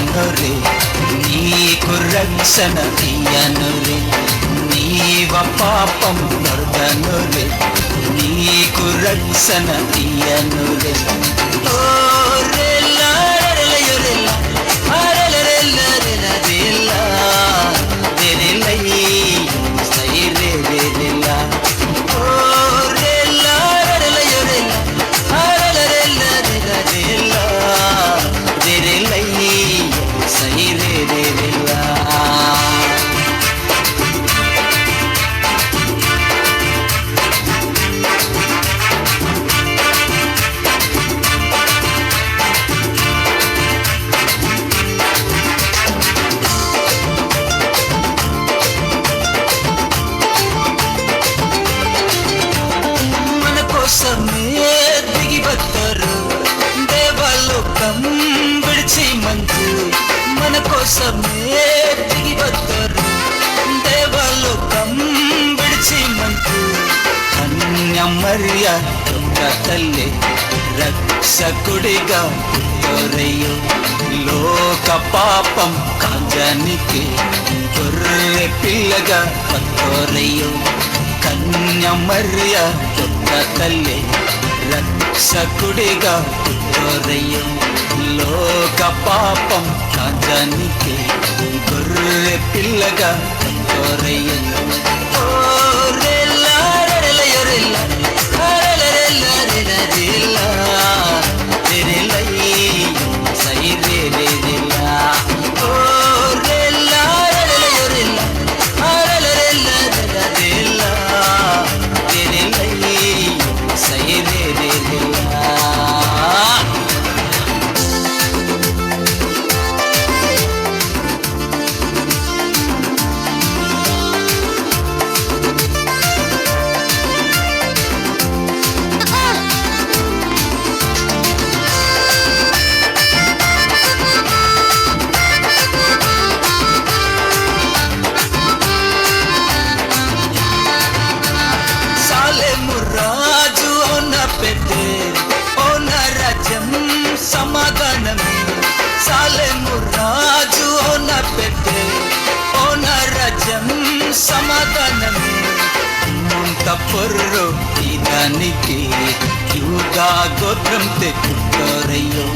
పాపం నీ నీకు రక్షణ తీయనురే నీవ పాపం నొరగనురే నీకు రక్షణ తీయనురే ఓ కోసమే దిగి వస్తారు దేవలోకం విడిచి మంచు కన్యమర్య దొంగ తల్లి రక్షకుడిగా పుట్టరయ్యో లోక పాపం కాంజానికి గొర్రె పిల్లగా పట్టోరయ్యో కన్యమర్య దొంగ తల్లి రక్షకుడిగా పుట్టోరయ్యో లోక పాపం కాంజానికి గొర్రె పిల్లగా పట్టోరయ్యో సమాధానమే. ముంత పొర్రు ఇదానికి యూదా గోత్రం తెచ్చుకోరయ్యో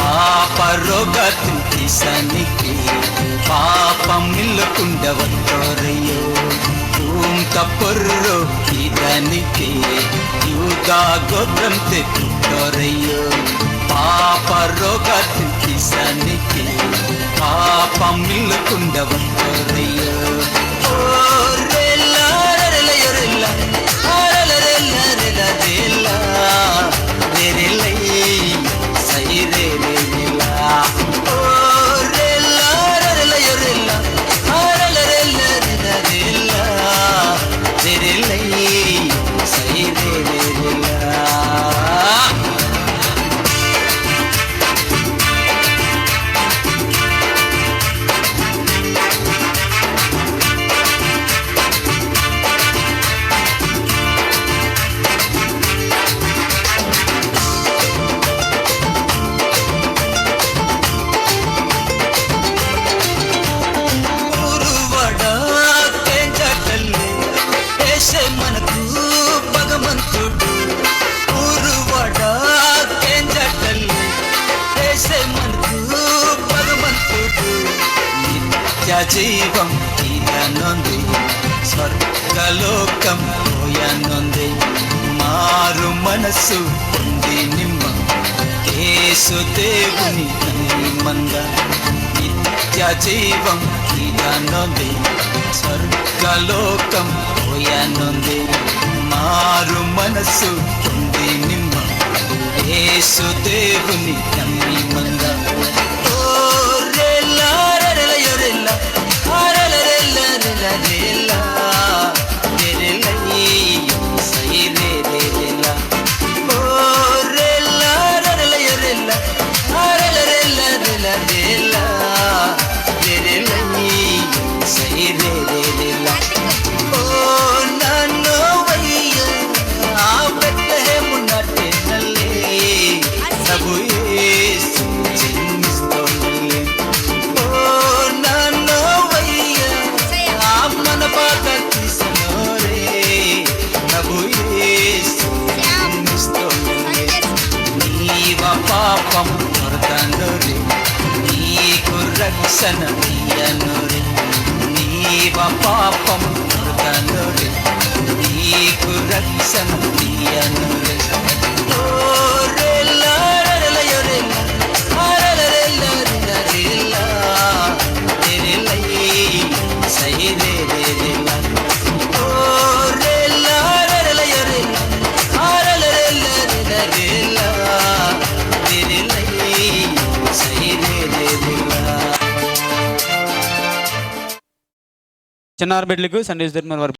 పాప రోగం తీసానికి పాపం ఇల్లుకుండవత్తోరయ్యో భూంత పొర్రు ఇదానికి యూదా గోత్రం తెచ్చుకోరయ్యో పాప రోగం తీసానికి పాపం ఇల్లుకుండవత్తోరయ్యో ఓ amor. నిత్య జీవం తీరనుంది. స్వర్గలోకం పోయనుంది. మారు మనసు పొంది నిమ్మ. కేసు దేవుని మంద నిత్య జీవం తీరనుంది. స్వర్గలోకం పోయనుంది. మారు మనసు పొంది నిమ్మ. యేసు దేవుని నమ్మి మంద దర్శనమీయనుడి నీవ పాపం మృగనుడి నీకు రక్షణ నీయనుడి చిన్నారబిడ్లకు సండేస్ దర్మన్ వారు